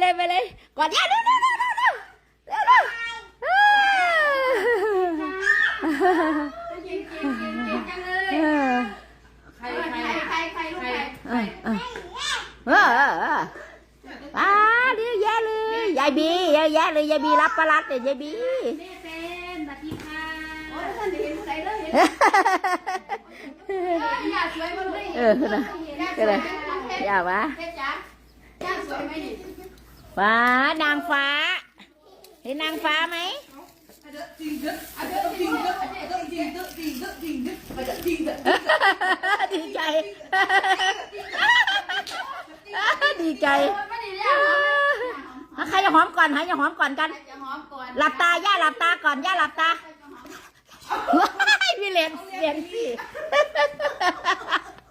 เลยไปเลยกอดย่าเร็วเร็วเร็วเร็วเร็วเร็วใครใครใครใครลูกใครว้าดีแย่เลยยายบีแย่แย่เลยยายบีรับประลัดเลยยายบีแม่เป็นบัตรที่ค่ะโอ้ท่านเห็นใครเลยเห็นอย่าสวยมันเลยเออนะก็เลยอย่าวะ Dạ, dạ, dạ, dạ, dạ, dạ, dạ, dạ, dạ, ฟ้านางฟ้า เห็นนางฟ้าไหมดีใจ ดีใจไม่ได้ย่าหอมอะใครจะหอมก่อนใครจะหอมก่อนกันจะหอมก่อนหลับตา ย่าหลับตาก่อน ย่าหลับตาพี่เลี้ยงเลี้ยงสิ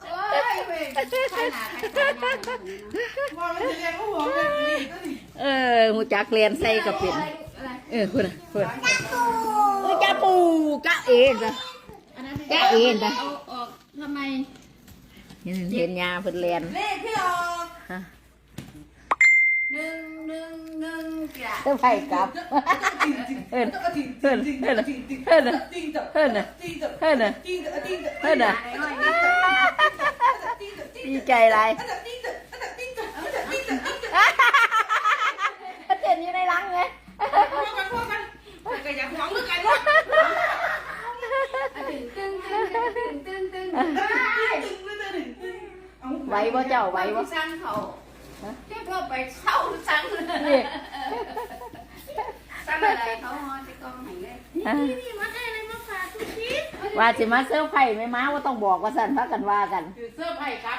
โอ้ยเว้ยใครหนาใครตาย่า เออหูจักเรียนใส่กับเป็นอะไรเออคุณน่ะคุณเออจ้าปูจ้าเอ็นจ้ะอันนั้นจ้าเอ็นจ้ะเอาออกทำไมเห็นเห็นยาเพิ่นเรียนเลขที่ออกฮะหนึ่งหนึ่งหนึ่งจ้ะเจ้าไผ่กลับเอิ้นเอิ้นเอิ้นเอิ้นเอิ้นเอิ้นเอิ้นเอิ้นดีใจไรเต้นอยู่ในรังไง ตึงตึงตึงตึงตึงตึงไหวบ่เจ้าไหวบ่สั่งเขาเที่ยวไปเช่าสั่งเลยนี่สั่งอะไรเขาฮอจะกองไหนเลยอะนี่มาได้อะไรมาฝากทุกทีว่าสิมาเซอร์ไพรส์ไหม่ม้าว่าต้องบอกว่าสั่นพักกันว่ากันคือเสื้อไผ่ครับ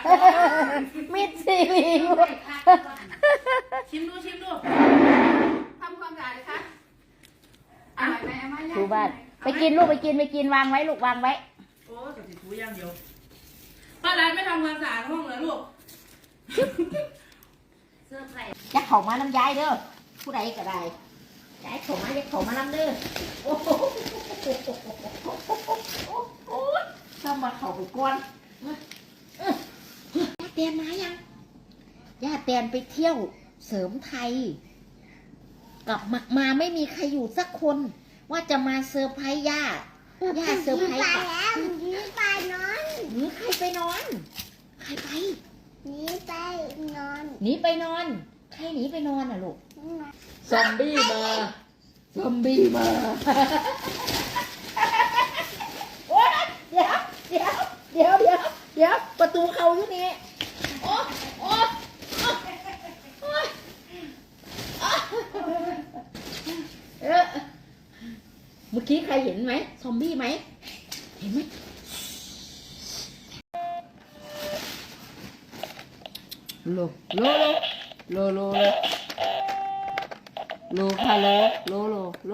มิดซีรีส์ชิมดูชิมดู ถูบ้านไปกินลูกไปกินไปกินวางไว้ลูกวางไว้ โอ้กับติดทูอย่างเดียวป้ารันไม่ทำความสะอาดห้องเหรอลูกเสื้อไผ่ยักเข่ามาน้ำยายเด้อผู้ใดก็ได้ยายเข่ามายักเข่ามาน้ำเด้อโอ้โหโอ้ยทำมาเข่าไปก่อนเออย่าเตียนมายังย่าเตียนไปเที่ยวเสริมไทย กลับมามาไม่มีใครอยู่สักคน ว่าจะมาเซอร์ไพรส์ย่าย่าเซอร์ไพรส์กลับนี่ไปนอนหรือใครไปนอน ใครไปนี่ไปนอนหนีไปนอน ใครหนีไปนอนอะลูกซอมบี้มาซอมบี้มา โอ๊ยเดี๋ยว เดี๋ยว เดี๋ยว เดี๋ยว เดี๋ยว ประตูเขาอยู่นี่ โอ๊ยโอ๊ยโอ๊ยโอ๊ยเออ เมื่อกี้ใครเห็นไหมซอมบี้ไหมเห็นไหมโลโลโลโลโลโลค่ะโลโลโลโล